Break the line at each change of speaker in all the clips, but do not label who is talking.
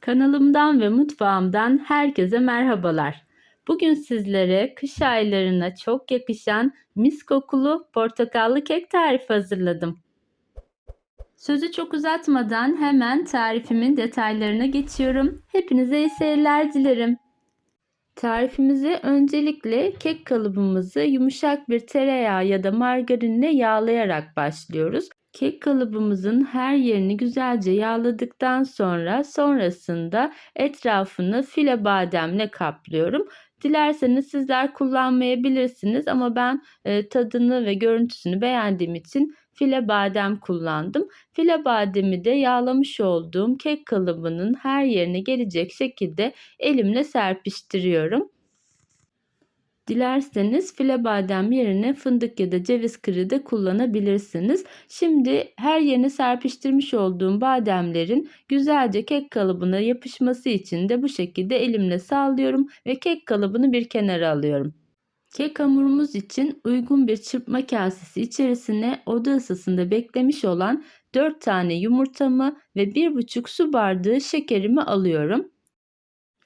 Kanalımdan ve mutfağımdan herkese merhabalar. Bugün sizlere kış aylarına çok yakışan mis kokulu portakallı kek tarifi hazırladım. Sözü çok uzatmadan hemen tarifimin detaylarına geçiyorum. Hepinize iyi seyirler dilerim. Tarifimize öncelikle kek kalıbımızı yumuşak bir tereyağı ya da margarinle yağlayarak başlıyoruz. Kek kalıbımızın her yerini güzelce yağladıktan sonra sonrasında etrafını file bademle kaplıyorum. Dilerseniz sizler kullanmayabilirsiniz ama ben e, tadını ve görüntüsünü beğendiğim için file badem kullandım. File bademi de yağlamış olduğum kek kalıbının her yerine gelecek şekilde elimle serpiştiriyorum. Dilerseniz file badem yerine fındık ya da ceviz kırığı da kullanabilirsiniz. Şimdi her yerine serpiştirmiş olduğum bademlerin güzelce kek kalıbına yapışması için de bu şekilde elimle sallıyorum ve kek kalıbını bir kenara alıyorum. Kek hamurumuz için uygun bir çırpma kasesi içerisine oda ısısında beklemiş olan 4 tane yumurtamı ve 1,5 su bardağı şekerimi alıyorum.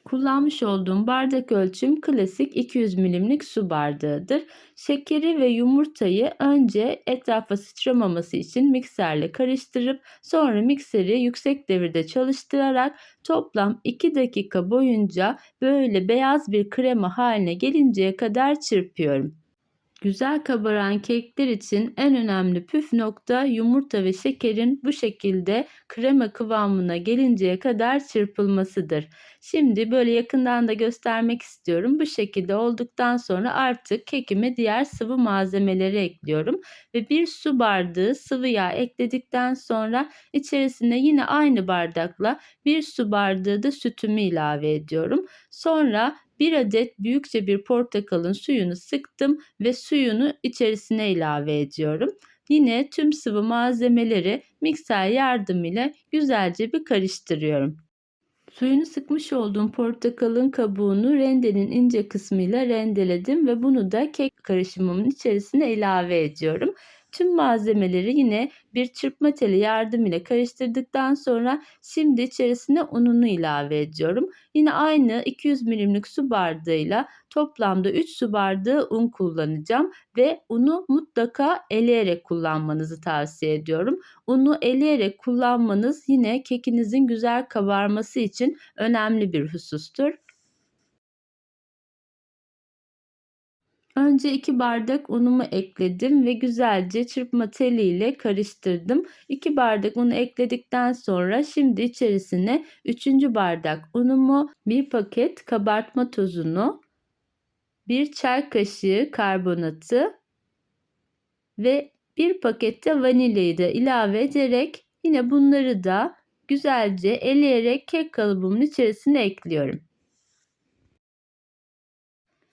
Kullanmış olduğum bardak ölçüm klasik 200 milimlik su bardağıdır. Şekeri ve yumurtayı önce etrafa sıçramaması için mikserle karıştırıp sonra mikseri yüksek devirde çalıştırarak toplam 2 dakika boyunca böyle beyaz bir krema haline gelinceye kadar çırpıyorum. Güzel kabaran kekler için en önemli püf nokta yumurta ve şekerin bu şekilde krema kıvamına gelinceye kadar çırpılmasıdır. Şimdi böyle yakından da göstermek istiyorum. Bu şekilde olduktan sonra artık kekime diğer sıvı malzemeleri ekliyorum ve bir su bardağı sıvı yağ ekledikten sonra içerisine yine aynı bardakla bir su bardağı da sütümü ilave ediyorum. Sonra bir adet büyükçe bir portakalın suyunu sıktım ve suyunu içerisine ilave ediyorum. Yine tüm sıvı malzemeleri mikser yardımıyla güzelce bir karıştırıyorum. Suyunu sıkmış olduğum portakalın kabuğunu rendenin ince kısmıyla rendeledim ve bunu da kek karışımımın içerisine ilave ediyorum. Tüm malzemeleri yine bir çırpma teli yardımıyla karıştırdıktan sonra şimdi içerisine ununu ilave ediyorum. Yine aynı 200 milimlik su bardağıyla toplamda 3 su bardağı un kullanacağım ve unu mutlaka eleyerek kullanmanızı tavsiye ediyorum. Unu eleyerek kullanmanız yine kekinizin güzel kabarması için önemli bir husustur. Önce 2 bardak unumu ekledim ve güzelce çırpma teliyle karıştırdım. 2 bardak unu ekledikten sonra şimdi içerisine 3. bardak unumu, 1 paket kabartma tozunu, 1 çay kaşığı karbonatı ve 1 paket de vanilyayı da ilave ederek yine bunları da güzelce eleyerek kek kalıbımın içerisine ekliyorum.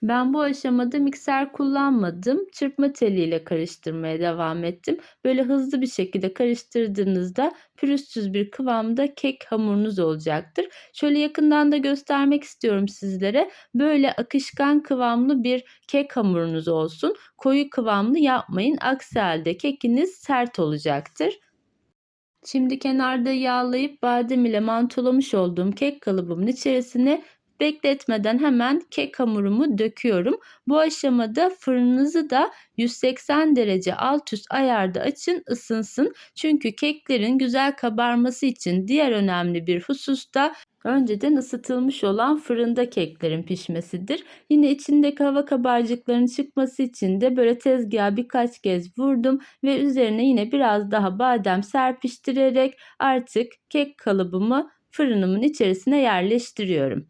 Ben bu aşamada mikser kullanmadım. Çırpma teliyle karıştırmaya devam ettim. Böyle hızlı bir şekilde karıştırdığınızda pürüzsüz bir kıvamda kek hamurunuz olacaktır. Şöyle yakından da göstermek istiyorum sizlere. Böyle akışkan kıvamlı bir kek hamurunuz olsun. Koyu kıvamlı yapmayın. Aksi halde kekiniz sert olacaktır. Şimdi kenarda yağlayıp badem ile mantolamış olduğum kek kalıbımın içerisine Bekletmeden hemen kek hamurumu döküyorum. Bu aşamada fırınınızı da 180 derece alt üst ayarda açın ısınsın. Çünkü keklerin güzel kabarması için diğer önemli bir husus da önceden ısıtılmış olan fırında keklerin pişmesidir. Yine içindeki hava kabarcıklarının çıkması için de böyle tezgaha birkaç kez vurdum ve üzerine yine biraz daha badem serpiştirerek artık kek kalıbımı fırınımın içerisine yerleştiriyorum.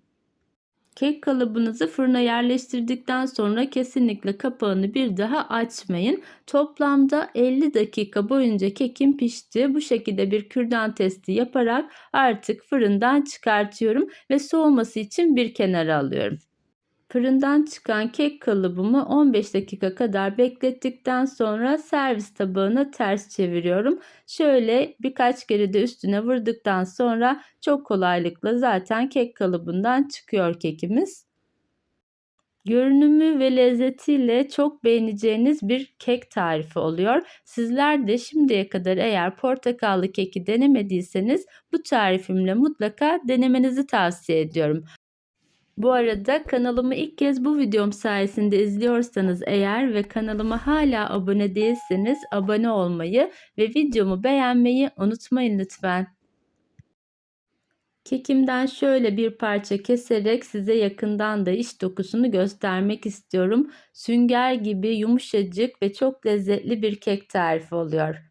Kek kalıbınızı fırına yerleştirdikten sonra kesinlikle kapağını bir daha açmayın. Toplamda 50 dakika boyunca kekim pişti. Bu şekilde bir kürdan testi yaparak artık fırından çıkartıyorum ve soğuması için bir kenara alıyorum. Fırından çıkan kek kalıbımı 15 dakika kadar beklettikten sonra servis tabağına ters çeviriyorum. Şöyle birkaç kere de üstüne vurduktan sonra çok kolaylıkla zaten kek kalıbından çıkıyor kekimiz. Görünümü ve lezzetiyle çok beğeneceğiniz bir kek tarifi oluyor. Sizler de şimdiye kadar eğer portakallı keki denemediyseniz bu tarifimle mutlaka denemenizi tavsiye ediyorum. Bu arada kanalımı ilk kez bu videom sayesinde izliyorsanız eğer ve kanalıma hala abone değilseniz abone olmayı ve videomu beğenmeyi unutmayın lütfen. Kekimden şöyle bir parça keserek size yakından da iç dokusunu göstermek istiyorum. Sünger gibi yumuşacık ve çok lezzetli bir kek tarifi oluyor.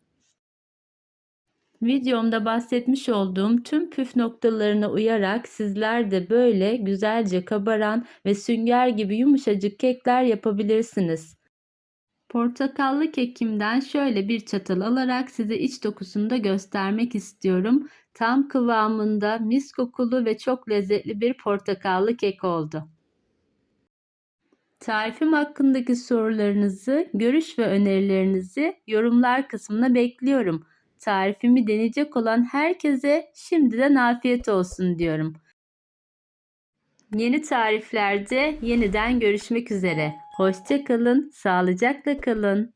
Videomda bahsetmiş olduğum tüm püf noktalarına uyarak sizler de böyle güzelce kabaran ve sünger gibi yumuşacık kekler yapabilirsiniz. Portakallı kekimden şöyle bir çatal alarak size iç dokusunu da göstermek istiyorum. Tam kıvamında mis kokulu ve çok lezzetli bir portakallı kek oldu. Tarifim hakkındaki sorularınızı, görüş ve önerilerinizi yorumlar kısmına bekliyorum. Tarifimi deneyecek olan herkese şimdiden afiyet olsun diyorum. Yeni tariflerde yeniden görüşmek üzere. Hoşça kalın, sağlıcakla kalın.